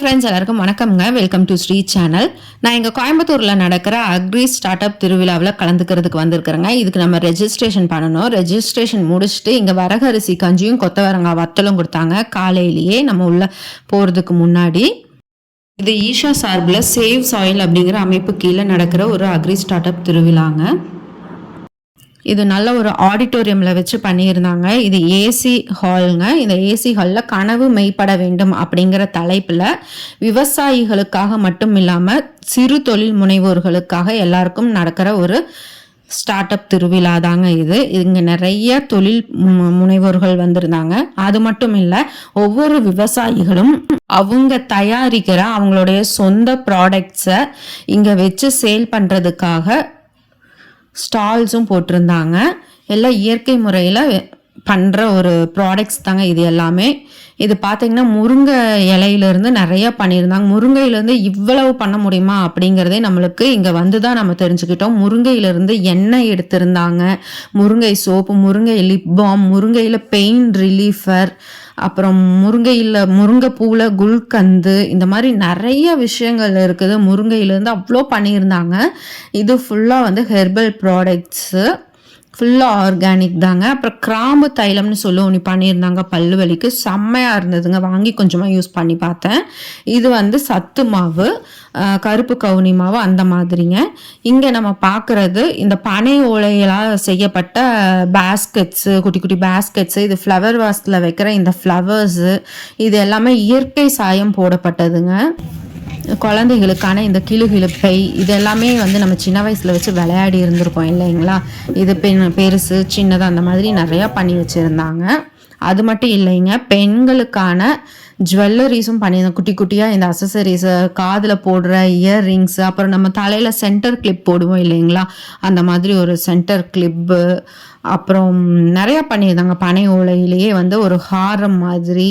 Friends எல்லாருக்கும் வணக்கம்ங்க. Welcome to Sri channel நான் எங்கள் கோயம்புத்தூரில் நடக்கிற அக்ரி ஸ்டார்ட் அப் திருவிழாவில் கலந்துக்கிறதுக்கு வந்திருக்கிறேங்க. இதுக்கு நம்ம ரெஜிஸ்ட்ரேஷன் பண்ணணும். ரெஜிஸ்ட்ரேஷன் முடிச்சுட்டு இங்கே வரகரிசி கஞ்சியும் கொத்தவரங்காய் வத்தலும் கொடுத்தாங்க. காலையிலேயே நம்ம உள்ளே போகிறதுக்கு முன்னாடி இது ஈஷா சார்பில் சேவ் சாயில் அப்படிங்கிற அமைப்பு கீழே நடக்கிற ஒரு அக்ரி ஸ்டார்ட் அப் திருவிழாங்க. இது நல்ல ஒரு ஆடிட்டோரியமில் வச்சு பண்ணியிருந்தாங்க. இது ஏசி ஹால்ங்க இந்த ஏசி ஹாலில் கனவு மெய்ப்பட வேண்டும் அப்படிங்கிற தலைப்பில் விவசாயிகளுக்காக மட்டும் இல்லாமல் சிறு தொழில் முனைவோர்களுக்காக எல்லாருக்கும் நடக்கிற ஒரு ஸ்டார்ட் அப் திருவிழா தாங்க இது. இங்கே நிறைய தொழில் முனைவோர்கள் வந்திருந்தாங்க. அது மட்டும் இல்லை ஒவ்வொரு விவசாயிகளும் அவங்க தயாரிக்கிற அவங்களுடைய சொந்த ப்ராடக்ட்ஸை இங்கே வச்சு சேல் பண்ணுறதுக்காக ஸ்டால்ஸும் போட்டிருந்தாங்க. எல்லாம் இயற்கை முறையில் பண்ணுற ஒரு ப்ராடக்ட்ஸ் தாங்க இது எல்லாமே. இது பார்த்தீங்கன்னா முருங்கை இலையிலேருந்து நிறையா பண்ணியிருந்தாங்க. முருங்கையிலேருந்து இவ்வளவு பண்ண முடியுமா அப்படிங்கிறதே நம்மளுக்கு இங்கே வந்து தான் நம்ம தெரிஞ்சுக்கிட்டோம். முருங்கையிலேருந்து எண்ணெய் எடுத்திருந்தாங்க. முருங்கை சோப்பு முருங்கை லிப் பாம் முருங்கையில் பெயின் ரிலீஃபர் அப்புறம் முருங்கையில் முருங்கைப்பூவில் குல்கந்து இந்த மாதிரி நிறைய விஷயங்கள் இருக்குது. முருங்கையிலேருந்து அவ்வளோ பண்ணியிருந்தாங்க. இது ஃபுல்லாக வந்து ஹெர்பல் ப்ராடக்ட்ஸு ஃபுல்லாக ஆர்கானிக் தாங்க. அப்புறம் கிராம்பு தைலம்னு சொல்லி ஒன்று பண்ணியிருந்தாங்க பல்லு வலிக்கு செம்மையாக இருந்ததுங்க. வாங்கி கொஞ்சமாக யூஸ் பண்ணி பார்த்தேன். இது வந்து சத்து மாவு கருப்பு கவுனி மாவு அந்த மாதிரிங்க. இங்கே நம்ம பார்க்குறது இந்த பனை ஓலைகளால் செய்யப்பட்ட பேஸ்கெட்ஸு குட்டி குட்டி பேஸ்கெட்ஸு இது ஃப்ளவர் வாஸ்டில் வைக்கிற இந்த ஃப்ளவர்ஸு இது எல்லாமே இயற்கை சாயம் போடப்பட்டதுங்க. குழந்தைகளுக்கான இந்த கிளுகிழுப்பை இதெல்லாமே வந்து நம்ம சின்ன வயசில் வச்சு விளையாடி இருந்திருக்கோம் இல்லைங்களா? இது பெண் பெருசு சின்னதாக அந்த மாதிரி நிறையா பண்ணி வச்சுருந்தாங்க. அது மட்டும் இல்லைங்க பெண்களுக்கான ஜுவல்லரிஸும் பண்ணியிருந்தோம் குட்டி குட்டியாக இந்த அசசரிஸு காதில் போடுற இயர் ரிங்ஸ் அப்புறம் நம்ம தலையில் சென்டர் கிளிப் போடுவோம் இல்லைங்களா? அந்த மாதிரி ஒரு சென்டர் கிளிப்பு அப்புறம் நிறையா பண்ணியிருந்தாங்க. பனை ஓலையிலேயே வந்து ஒரு ஹாரம் மாதிரி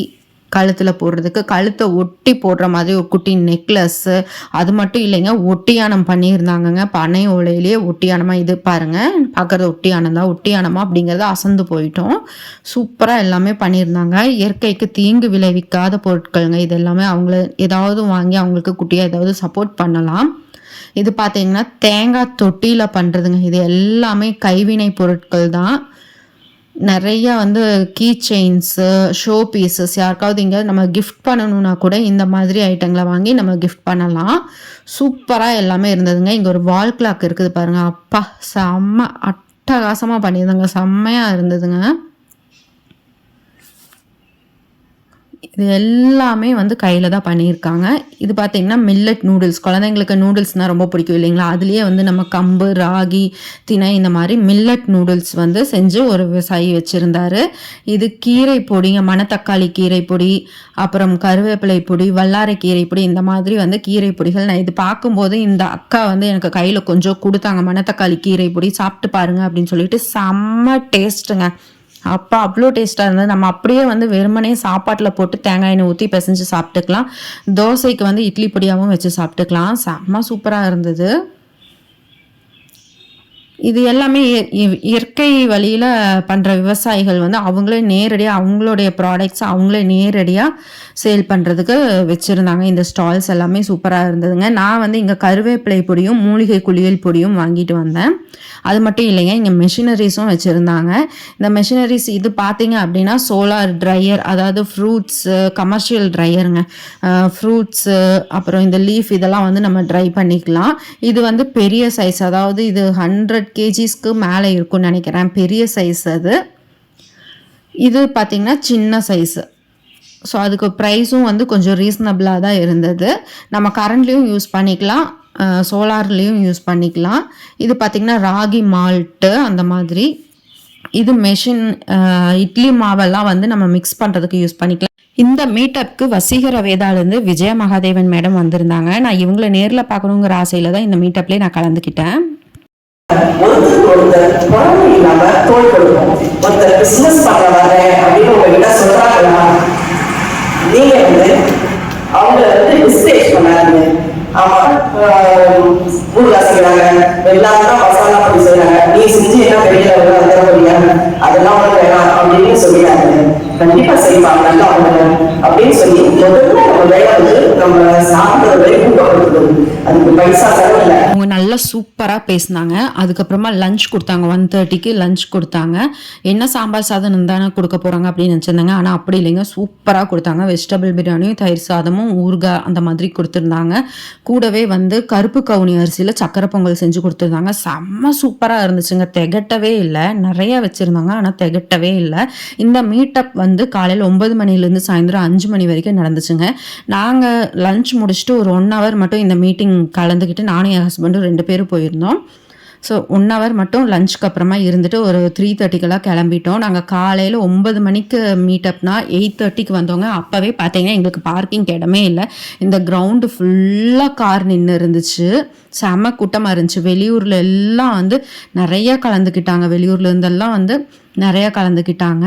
கழுத்தில் போடுறதுக்கு கழுத்தை ஒட்டி போடுற மாதிரி ஒரு குட்டி நெக்லஸ்ஸு அது மட்டும் இல்லைங்க ஒட்டியானம் பண்ணியிருந்தாங்கங்க. பனை ஓலையிலேயே ஒட்டியானமாக இது பாருங்கள் பார்க்குறது ஒட்டியானம் தான். ஒட்டியானமா அப்படிங்கிறத அசந்து போயிட்டோம். சூப்பராக எல்லாமே பண்ணியிருந்தாங்க. இயற்கைக்கு தீங்கு விளைவிக்காத பொருட்களுங்க. இது எல்லாமே அவங்கள ஏதாவது வாங்கி அவங்களுக்கு குட்டியாக ஏதாவது சப்போர்ட் பண்ணலாம். இது பார்த்தீங்கன்னா தேங்காய் தொட்டியில் பண்ணுறதுங்க இது எல்லாமே கைவினை பொருட்கள் தான். நிறைய வந்து கீ செயின்ஸு ஷோ பீசஸ் யாருக்காவது இங்கே நம்ம கிஃப்ட் பண்ணணும்னா கூட இந்த மாதிரி ஐட்டங்களை வாங்கி நம்ம கிஃப்ட் பண்ணலாம். சூப்பராக எல்லாமே இருந்ததுங்க. இங்கே ஒரு வால் கிளாக் இருக்குது பாருங்கள் அப்பா செம்ம அட்டகாசமாக பண்ணியிருந்தாங்க. செம்மையாக இருந்ததுங்க. இது எல்லாமே வந்து கையில் தான் பண்ணியிருக்காங்க. இது பார்த்தீங்கன்னா மில்லட் நூடுல்ஸ் குழந்தைங்களுக்கு நூடுல்ஸ்னால் ரொம்ப பிடிக்கும் இல்லைங்களா? அதுலேயே வந்து நம்ம கம்பு ராகி திணை இந்த மாதிரி மில்லட் நூடுல்ஸ் வந்து செஞ்சு ஒரு விவசாயி வச்சுருந்தாரு. இது கீரை பொடிங்க மணத்தக்காளி கீரை பொடி அப்புறம் கருவேப்பிலை பொடி வல்லாரை கீரை பொடி இந்த மாதிரி வந்து கீரை பொடிகள் நான் இது பார்க்கும்போது இந்த அக்கா வந்து எனக்கு கையில் கொஞ்சம் கொடுத்தாங்க. மணத்தக்காளி கீரை பொடி சாப்பிட்டு பாருங்க அப்படின்னு சொல்லிட்டு செம்ம டேஸ்ட்டுங்க அப்பா அவ்வளோ டேஸ்ட்டாக இருந்தது. நம்ம அப்படியே வந்து வெறுமனே சாப்பாட்டில் போட்டு தேங்காய் எண்ணெய் ஊற்றி பிசைஞ்சு சாப்பிட்டுக்கலாம். தோசைக்கு வந்து இட்லி பொடியாகவும் வச்சு சாப்பிட்டுக்கலாம். செம்ம சூப்பராக இருந்தது. இது எல்லாமே இயற்கை வழியில் பண்ணுற விவசாயிகள் வந்து அவங்களே நேரடியாக அவங்களுடைய ப்ராடக்ட்ஸ் அவங்களே நேரடியாக சேல் பண்ணுறதுக்கு வச்சுருந்தாங்க. இந்த ஸ்டால்ஸ் எல்லாமே சூப்பராக இருந்ததுங்க. நான் வந்து இங்கே கருவேப்பிலை பொடியும் மூலிகை குளியல் பொடியும் வாங்கிட்டு வந்தேன். அது மட்டும் இல்லைங்க இங்கே மெஷினரிஸும் வச்சுருந்தாங்க. இந்த மெஷினரிஸ் இது பார்த்தீங்க அப்படின்னா சோலார் ட்ரையர் அதாவது ஃப்ரூட்ஸு கமர்ஷியல் ட்ரையருங்க ஃப்ரூட்ஸு அப்புறம் இந்த லீஃப் இதெல்லாம் வந்து நம்ம ட்ரை பண்ணிக்கலாம். இது வந்து பெரிய சைஸ் அதாவது இது ஹண்ட்ரட் கேஜிஸ்க்கு மேலே இருக்கும்னு நினைக்கிறேன். பெரிய சைஸ் அது. இது பார்த்திங்கன்னா சின்ன சைஸு ஸோ அதுக்கு ப்ரைஸும் வந்து கொஞ்சம் ரீசனபிளாக தான் இருந்தது. நம்ம கரண்ட்லேயும் யூஸ் பண்ணிக்கலாம். சோலார்லேயும் யூஸ் பண்ணிக்கலாம். இது பார்த்திங்கன்னா ராகி மால்ட்டு அந்த மாதிரி. இது மெஷின் இட்லி மாவெல்லாம் வந்து நம்ம மிக்ஸ் பண்ணுறதுக்கு யூஸ் பண்ணிக்கலாம். இந்த மீட்டப்க்கு வசீகர வேதாலேருந்து விஜய மகாதேவன் மேடம் வந்திருந்தாங்க. நான் இவங்களை நேரில் பார்க்கணுங்கிற ஆசையில் தான் இந்த மீட்டப்லேயே நான் கலந்துக்கிட்டேன். ஒருத்தருக்கு ஒருத்தர் குழந்தை இல்லாம தோல் கொடுப்போம். ஒருத்தர் பிசினஸ் பண்ண வரேன் அப்படின்னு உங்ககிட்ட சொல்றாங்கன்னா நீங்க வந்து அவங்கள வந்து டிஸ்கரேஜ் பண்ணாதீங்க. ஆமா ஊர்ல செய்யறாங்க எல்லாரும் தான் மசாலா பண்ணி செய்யறாங்க நீ செஞ்சு என்ன பெரிய அளவுல அந்த முடியாது அதெல்லாம் ஒண்ணு வேணாம் அப்படின்னு சொல்லிடாதீங்க. கண்டிப்பா செய்வாங்க நல்லா அவங்க அப்படின்னு சொல்லி முதல்ல நம்ம வேலை வந்து நம்ம சாப்பிட்ற சாப்பிடுறதை ஊக்கப்படுத்தணும் அதுக்கு பைசா செலவில்லை அவங்க நல்லா சூப்பராக பேசினாங்க. அதுக்கப்புறமா லஞ்ச் கொடுத்தாங்க. ஒன் தேர்ட்டிக்கு லஞ்ச் கொடுத்தாங்க. என்ன சாம்பார் சாதம் தானே கொடுக்க போகிறாங்க அப்படின்னு நினச்சிருந்தாங்க. ஆனால் அப்படி இல்லைங்க. சூப்பராக கொடுத்தாங்க. வெஜிடபிள் பிரியாணியும் தயிர் சாதமும் ஊறுகாய் அந்த மாதிரி கொடுத்துருந்தாங்க. கூடவே வந்து கருப்பு கவுனி அரிசியில் சக்கரை பொங்கல் செஞ்சு கொடுத்துருந்தாங்க. செம்ம சூப்பராக இருந்துச்சுங்க. திகட்டவே இல்லை. நிறைய வச்சுருந்தாங்க. ஆனால் திகட்டவே இல்லை. இந்த மீட்டப் வந்து காலையில் ஒன்பது மணிலேருந்து சாயந்தரம் அஞ்சு மணி வரைக்கும் நடந்துச்சுங்க. நாங்கள் லஞ்ச் முடிச்சுட்டு ஒரு ஒன் ஹவர் மட்டும் இந்த மீட்டிங் கலந்துக்கிட்டு நானும் என் ஹஸ்பண்ட் ஹஸ்பண்டும் ரெண்டு பேரும் போயிருந்தோம். ஸோ ஒன் ஹவர் மட்டும் லஞ்சுக்கு அப்புறமா இருந்துட்டு ஒரு த்ரீ தேர்ட்டிக்கெல்லாம் கிளம்பிட்டோம். நாங்கள் காலையில் ஒன்பது மணிக்கு மீட்டப்னா எயிட் தேர்ட்டிக்கு வந்தவங்க அப்போவே பார்த்தீங்கன்னா எங்களுக்கு பார்க்கிங் இடமே இல்லை. இந்த கிரவுண்டு ஃபுல்லாக கார் நின்று இருந்துச்சு. செம கூட்டமாக இருந்துச்சு. வெளியூரில் எல்லாம் வந்து நிறையா கலந்துக்கிட்டாங்க. வெளியூர்ல இருந்தெல்லாம் வந்து நிறையா கலந்துக்கிட்டாங்க.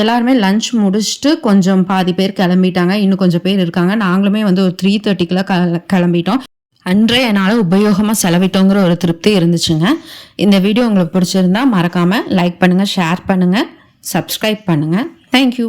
எல்லாருமே லஞ்ச் முடிச்சுட்டு கொஞ்சம் பாதி பேர் கிளம்பிட்டாங்க. இன்னும் கொஞ்சம் பேர் இருக்காங்க. நாங்களுமே வந்து ஒரு த்ரீ தேர்ட்டிக்கெலாம் க கிளம்பிட்டோம். அன்றைய என்னால் உபயோகமாக செலவிட்டோங்கிற ஒரு திருப்தி இருந்துச்சுங்க. இந்த வீடியோ உங்களுக்கு பிடிச்சிருந்தா மறக்காமல் லைக் பண்ணுங்கள் ஷேர் பண்ணுங்கள் சப்ஸ்கிரைப் பண்ணுங்கள் தேங்க்யூ